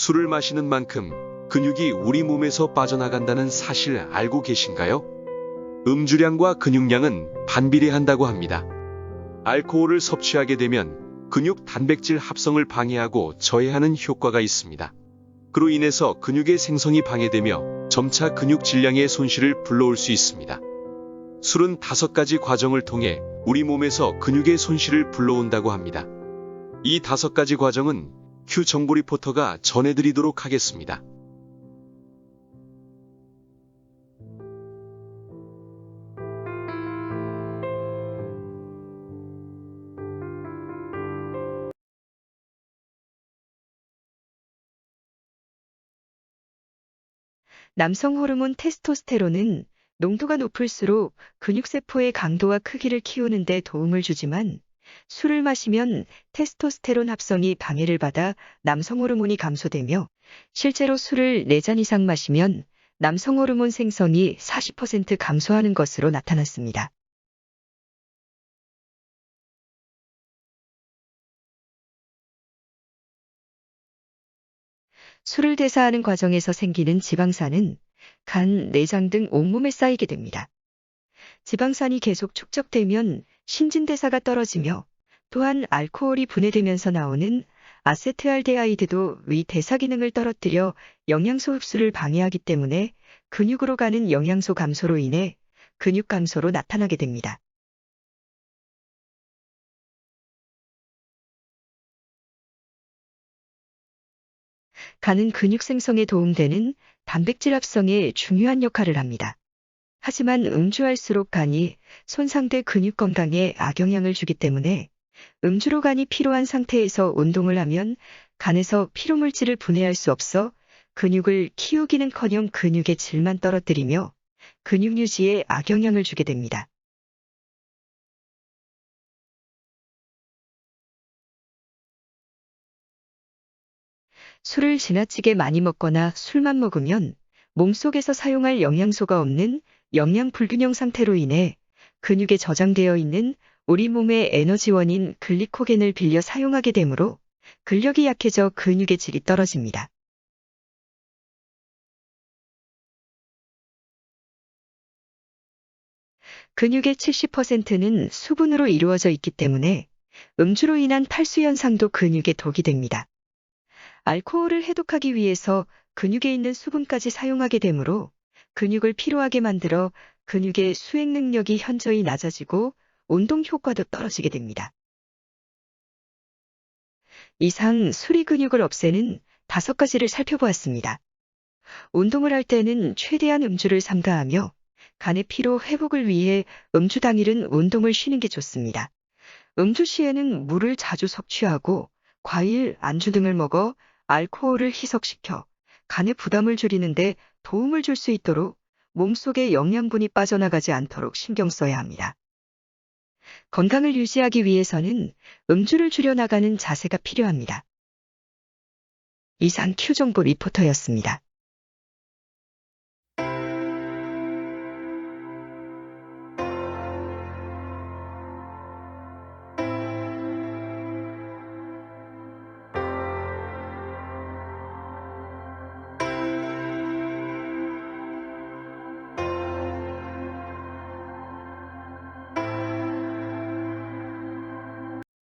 술을 마시는 만큼 근육이 우리 몸에서 빠져나간다는 사실 알고 계신가요? 음주량과 근육량은 반비례한다고 합니다. 알코올을 섭취하게 되면 근육 단백질 합성을 방해하고 저해하는 효과가 있습니다. 그로 인해서 근육의 생성이 방해되며 점차 근육 질량의 손실을 불러올 수 있습니다. 술은 다섯 가지 과정을 통해 우리 몸에서 근육의 손실을 불러온다고 합니다. 이 다섯 가지 과정은 큐 정보 리포터가 전해드리도록 하겠습니다. 남성 호르몬 테스토스테론은 농도가 높을수록 근육세포의 강도와 크기를 키우는 데 도움을 주지만 술을 마시면 테스토스테론 합성이 방해를 받아 남성 호르몬이 감소되며 실제로 술을 4잔 이상 마시면 남성 호르몬 생성이 40% 감소하는 것으로 나타났습니다. 술을 대사하는 과정에서 생기는 지방산은 간, 내장 등 온몸에 쌓이게 됩니다. 지방산이 계속 축적되면 신진대사가 떨어지며 또한 알코올이 분해되면서 나오는 아세트알데하이드도 위 대사 기능을 떨어뜨려 영양소 흡수를 방해하기 때문에 근육으로 가는 영양소 감소로 인해 근육 감소로 나타나게 됩니다. 간은 근육 생성에 도움되는 단백질 합성에 중요한 역할을 합니다. 하지만 음주할수록 간이 손상돼 근육 건강에 악영향을 주기 때문에 음주로 간이 피로한 상태에서 운동을 하면 간에서 피로물질을 분해할 수 없어 근육을 키우기는커녕 근육의 질만 떨어뜨리며 근육 유지에 악영향을 주게 됩니다. 술을 지나치게 많이 먹거나 술만 먹으면 몸속에서 사용할 영양소가 없는 영양 불균형 상태로 인해 근육에 저장되어 있는 우리 몸의 에너지원인 글리코겐을 빌려 사용하게 되므로 근력이 약해져 근육의 질이 떨어집니다. 근육의 70%는 수분으로 이루어져 있기 때문에 음주로 인한 탈수 현상도 근육에 독이 됩니다. 알코올을 해독하기 위해서 근육에 있는 수분까지 사용하게 되므로 근육을 피로하게 만들어 근육의 수행 능력이 현저히 낮아지고 운동 효과도 떨어지게 됩니다. 이상 수리 근육을 없애는 다섯 가지를 살펴보았습니다. 운동을 할 때는 최대한 음주를 삼가하며 간의 피로 회복을 위해 음주 당일은 운동을 쉬는 게 좋습니다. 음주 시에는 물을 자주 섭취하고 과일, 안주 등을 먹어 알코올을 희석시켜 간의 부담을 줄이는데 도움을 줄 수 있도록 몸속에 영양분이 빠져나가지 않도록 신경 써야 합니다. 건강을 유지하기 위해서는 음주를 줄여나가는 자세가 필요합니다. 이상 큐정보 리포터였습니다.